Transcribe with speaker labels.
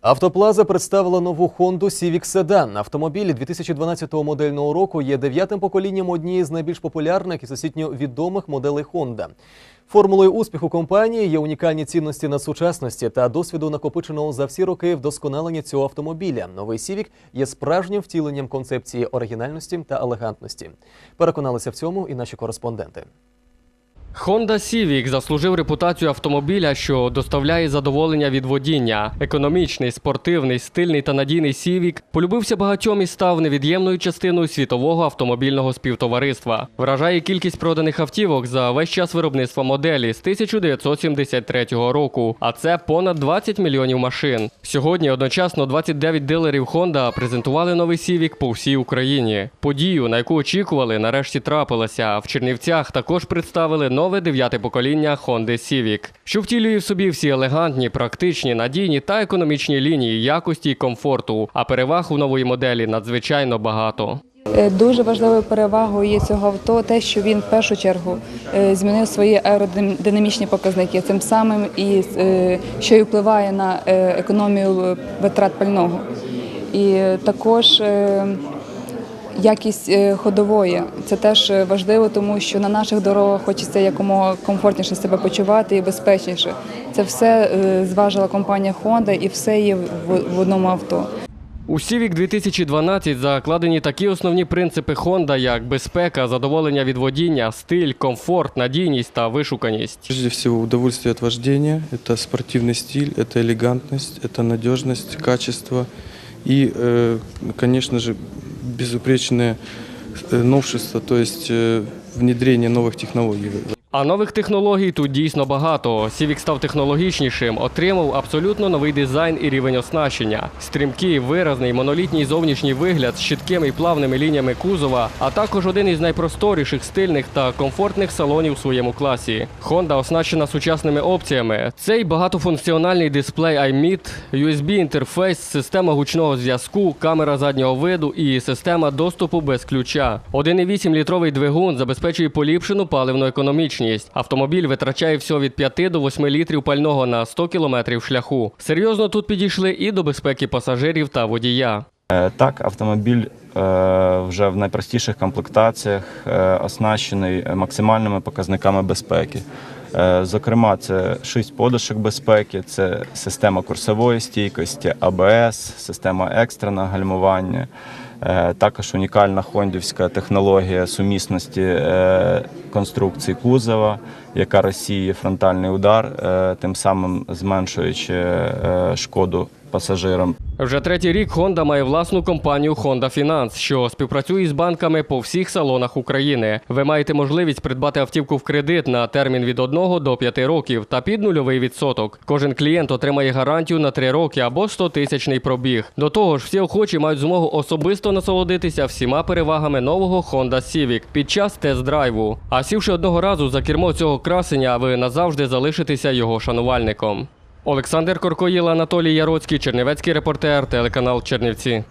Speaker 1: Автоплаза представила нову Honda Civic Sedan. Автомобіль 2012 модельного року є дев'ятим поколінням однієї з найбільш популярних і всесвітньо відомих моделей Honda. Формулою успіху компанії є унікальні цінності надсучасності та досвіду накопиченого за всі роки вдосконалення цього автомобіля. Новий Civic є справжнім втіленням концепції оригінальності та елегантності. Переконалися в цьому і наші кореспонденти.
Speaker 2: Honda Civic заслужив репутацію автомобіля, що доставляє задоволення від водіння. Економічний, спортивний, стильний та надійний Civic полюбився багатьом і став невід'ємною частиною світового автомобільного співтовариства. Вражає кількість проданих автівок за весь час виробництва моделі з 1973 року, а це понад 20 мільйонів машин. Сьогодні одночасно 29 дилерів Honda презентували новий Civic по всій Україні. Подію, на яку очікували, нарешті трапилася. В Чернівцях також представили нове дев'яте покоління Honda Civic, що втілює в собі всі елегантні, практичні, надійні та економічні лінії якості і комфорту. А переваг у нової моделі надзвичайно багато.
Speaker 3: Е, Дуже важливою перевагою є цього авто те, що він в першу чергу е, змінив свої аеродинамічні показники, цим самим і е, що й впливає на економію витрат пального. І також якість е, ходової це теж е, важливо, тому що на наших дорогах хочеться якомога комфортніше себе почувати і безпечніше. Це все е, зважила компанія Honda і все є в в одному авто.
Speaker 2: У Civic 2012 закладені такі основні принципи Honda, як безпека, задоволення від водіння, стиль, комфорт, надійність та вишуканість.
Speaker 4: Прежде всего, удовольствие от вождения, это спортивный стиль, это элегантность, это надежность, качество и, э, конечно же, безупречное э, новшество, то есть э, внедрение новых технологий.
Speaker 2: А нових технологій тут дійсно багато. Civic став технологічнішим, отримав абсолютно новий дизайн і рівень оснащення. Стрімкий, виразний, монолітній зовнішній вигляд з чіткими і плавними лініями кузова, а також один із найпросторіших, стильних та комфортних салонів в своєму класі. Honda оснащена сучасними опціями. Цей багатофункціональний дисплей iMIT, USB-інтерфейс, система гучного зв'язку, камера заднього виду і система доступу без ключа. 1,8 літровий двигун забезпечує поліпшену паливну економічність. Автомобіль витрачає всього від 5 до 8 літрів пального на 100 кілометрів шляху. Серйозно тут підійшли і до безпеки пасажирів та водія.
Speaker 5: Е, Так, автомобіль е, вже в найпростіших комплектаціях е, оснащений максимальними показниками безпеки. Зокрема, це 6 подушок безпеки, це система курсової стійкості, АБС, система екстреного гальмування. Е, Також унікальна хондівська технологія сумісності е, конструкції кузова, яка розсіє фронтальний удар, е, тим самим зменшуючи шкоду пасажирам.
Speaker 2: Вже третій рік Honda має власну компанію Honda Finance, що співпрацює з банками по всіх салонах України. Ви маєте можливість придбати автівку в кредит на термін від 1 до 5 років та під нульовий відсоток. Кожен клієнт отримає гарантію на 3 роки або 100 тисячний пробіг. До того ж, всі охочі мають змогу особисто насолодитися всіма перевагами нового Honda Civic під час тест-драйву. А сівши одного разу за кермо цього красення, ви назавжди залишитеся його шанувальником. Олександр Коркоїл, Анатолій Яроцький, Чернівецький репортер, телеканал Чернівці.